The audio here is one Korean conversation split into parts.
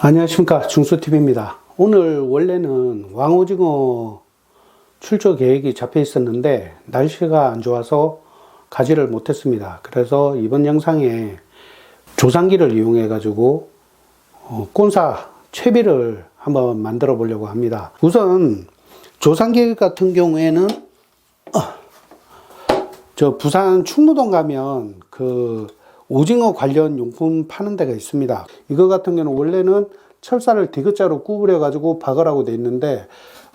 안녕하십니까. 중수TV입니다. 오늘 원래는 왕오징어 출조 계획이 잡혀 있었는데 날씨가 안 좋아서 가지를 못했습니다. 그래서 이번 영상에 조상기를 이용해 가지고 어, 꼰사 채비를 한번 만들어 보려고 합니다. 우선 조상기 같은 경우에는 어, 저 부산 충무동 가면 그 오징어 관련 용품 파는 데가 있습니다. 이거 같은 경우는 원래는 철사를 디귿자로 구부려 가지고 박으라고 돼 있는데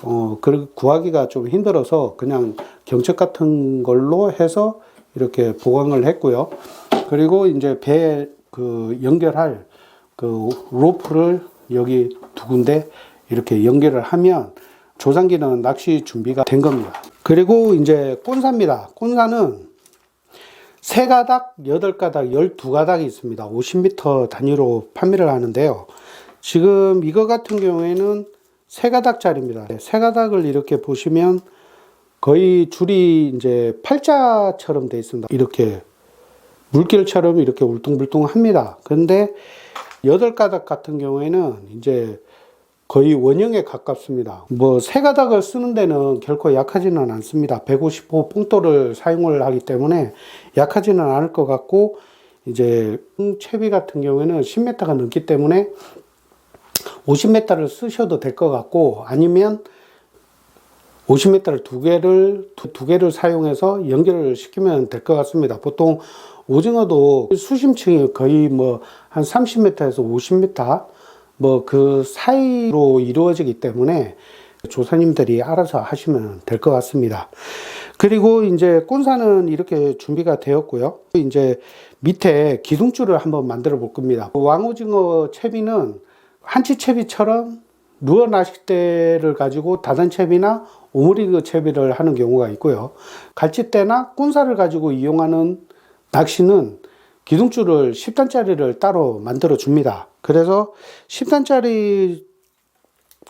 어, 그 구하기가 좀 힘들어서 그냥 경첩 같은 걸로 해서 이렇게 보강을 했고요. 그리고 이제 배 그 연결할 그 로프를 여기 두 군데 이렇게 연결을 하면 조상기는 낚시 준비가 된 겁니다. 그리고 이제 꼰사입니다. 꼰사는 세 가닥, 여덟 가닥, 열두 가닥이 있습니다. 50m 단위로 판매를 하는데요. 지금 이거 같은 경우에는 세 가닥짜리입니다. 네, 세 가닥을 이렇게 보시면 거의 줄이 이제 팔자처럼 되어 있습니다. 이렇게 물길처럼 이렇게 울퉁불퉁 합니다. 그런데 여덟 가닥 같은 경우에는 이제 거의 원형에 가깝습니다. 뭐세 가닥을 쓰는 데는 결코 약하지는 않습니다. 155 뽕돌을 사용을 하기 때문에 약하지는 않을 것 같고 이제 채비 같은 경우에는 10m가 넘기 때문에 50m를 쓰셔도 될 것 같고 아니면 50m를 두 개를 두, 두 개를 사용해서 연결을 시키면 될 것 같습니다. 보통 오징어도 수심층이 거의 뭐 한 30m에서 50m 뭐 그 사이로 이루어지기 때문에 조사님들이 알아서 하시면 될 것 같습니다. 그리고 이제 꼰사는 이렇게 준비가 되었고요. 이제 밑에 기둥줄을 한번 만들어 볼 겁니다. 왕오징어 채비는 한치 채비처럼 루어 낚싯대를 가지고 다단 채비나 오므리그 채비를 하는 경우가 있고요. 갈치대나 꼰사를 가지고 이용하는 낚시는 기둥줄을 10단짜리를 따로 만들어 줍니다. 그래서 10단짜리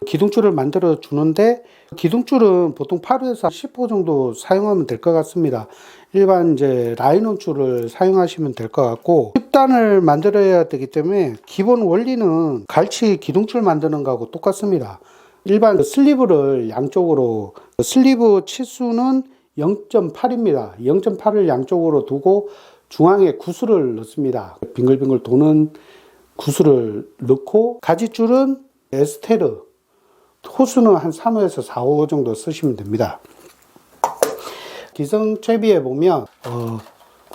기둥줄을 만들어 주는데 기둥줄은 보통 8호에서 10호 정도 사용하면 될 것 같습니다. 일반 이제 라이논 줄을 사용하시면 될 것 같고 10단을 만들어야 되기 때문에 기본 원리는 갈치 기둥줄 만드는 거하고 똑같습니다. 일반 슬리브를 양쪽으로 슬리브 치수는 0.8입니다. 0.8을 양쪽으로 두고 중앙에 구슬을 넣습니다. 빙글빙글 도는 구슬을 넣고 가지줄은 에스테르 호수는 한 3호에서 4호 정도 쓰시면 됩니다. 기성 채비에 보면 어,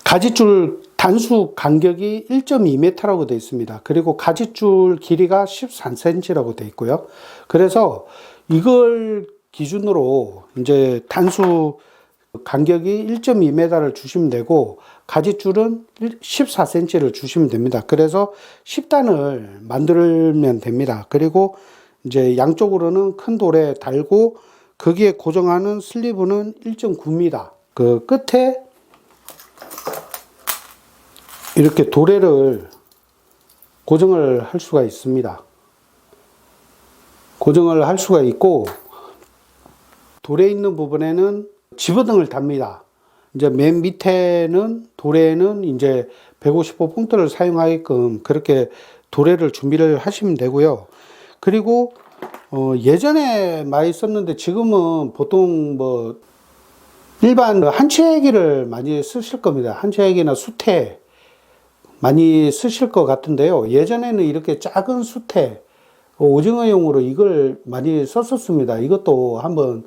가지줄 단수 간격이 1.2m라고 되어 있습니다. 그리고 가지줄 길이가 13cm라고 되어 있고요. 그래서 이걸 기준으로 이제 단수 간격이 1.2m를 주시면 되고 가지줄은 14cm를 주시면 됩니다. 그래서 10단을 만들면 됩니다. 그리고 이제 양쪽으로는 큰 돌에 달고 거기에 고정하는 슬리브는 1.9m. 그 끝에 이렇게 도래를 고정을 할 수가 있습니다. 고정을 할 수가 있고 돌에 있는 부분에는 집어등을 답니다. 이제 맨 밑에는 도래는 이제 155 punk트를 사용하게끔 그렇게 도래를 준비를 하시면 되고요. 그리고 어 예전에 많이 썼는데 지금은 보통 뭐 일반 한치애기를 많이 쓰실 겁니다. 한치애기나 수태 많이 쓰실 것 같은데요. 예전에는 이렇게 작은 수태 오징어용으로 이걸 많이 썼었습니다. 이것도 한번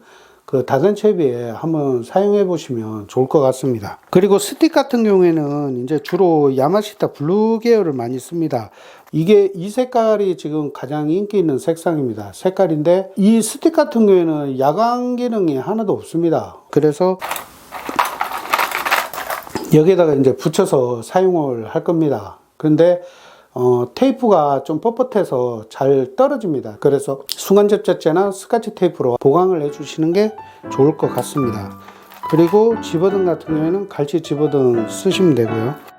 그 다단 채비에 한번 사용해 보시면 좋을 것 같습니다. 그리고 스틱 같은 경우에는 이제 주로 야마시타 블루 계열을 많이 씁니다. 이게 이 색깔이 지금 가장 인기 있는 색상입니다. 색깔인데 이 스틱 같은 경우에는 야광 기능이 하나도 없습니다. 그래서 여기에다가 이제 붙여서 사용을 할 겁니다. 근데 어, 테이프가 좀 뻣뻣해서 잘 떨어집니다. 그래서 순간 접착제나 스카치 테이프로 보강을 해주시는 게 좋을 것 같습니다. 그리고 집어등 같은 경우에는 갈치 집어등 쓰시면 되고요.